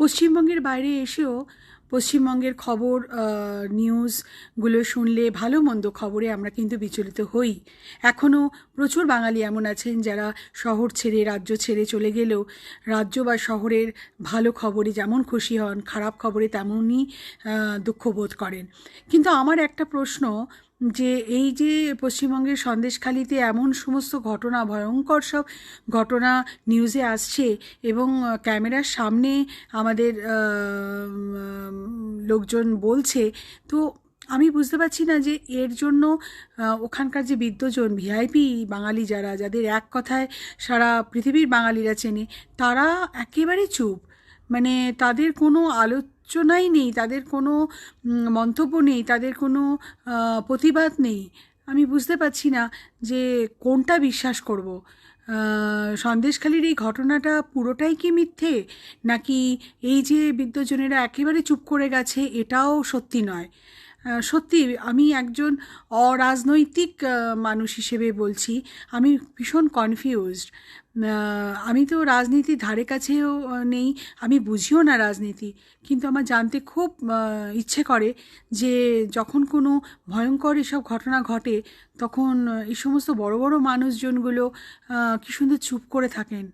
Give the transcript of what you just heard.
পশ্চিমবঙ্গের বাইরে এসেও পশ্চিমবঙ্গের খবর নিউজগুলো শুনলে, ভালো মন্দ খবরে আমরা কিন্তু বিচলিত হই। এখনও প্রচুর বাঙালি এমন আছেন যারা শহর ছেড়ে, রাজ্য ছেড়ে চলে গেলেও রাজ্য বা শহরের ভালো খবরে যেমন খুশি হন, খারাপ খবরে তেমনই দুঃখ বোধ করেন। কিন্তু আমার একটা প্রশ্ন যে এই যে পশ্চিমবঙ্গের সন্দেশখালিতে এমন সমস্ত ঘটনা, ভয়ঙ্কর সব ঘটনা নিউজে আসছে এবং ক্যামেরার সামনে আমাদের লোকজন বলছে, তো আমি বুঝতে পারছি না যে এর জন্য ওখানকার যে বিদ্যজন ভিআইপি বাঙালি যারা, যাদের এক কথায় সারা পৃথিবীর বাঙালিরা চেনে, তারা একেবারে চুপ। মানে তাদের কোনো আলোচনাই নেই, তাদের কোনো মন্তব্য নেই, তাদের কোনো প্রতিবাদ নেই। আমি বুঝতে পারছি না যে কোনটা বিশ্বাস করব। সন্দেশখালির এই ঘটনাটা পুরোটাই কি মিথ্যে? নাকি এই যে বিদ্যজনেরা একেবারে চুপ করে গেছে, এটাও সত্যি নয়? সত্যি, আমি একজন অরাজনৈতিক মানুষ হিসেবে বলছি। আমি ভীষণ কনফিউজড আমি তো রাজনীতির ধারে কাছেও নেই। আমি বুঝিও না রাজনীতি, কিন্তু আমার জানতে খুব ইচ্ছে করে যে যখন কোনো ভয়ঙ্কর এসব ঘটনা ঘটে, তখন এই সমস্ত বড় বড় মানুষজনগুলো কি সুন্দর চুপ করে থাকেন।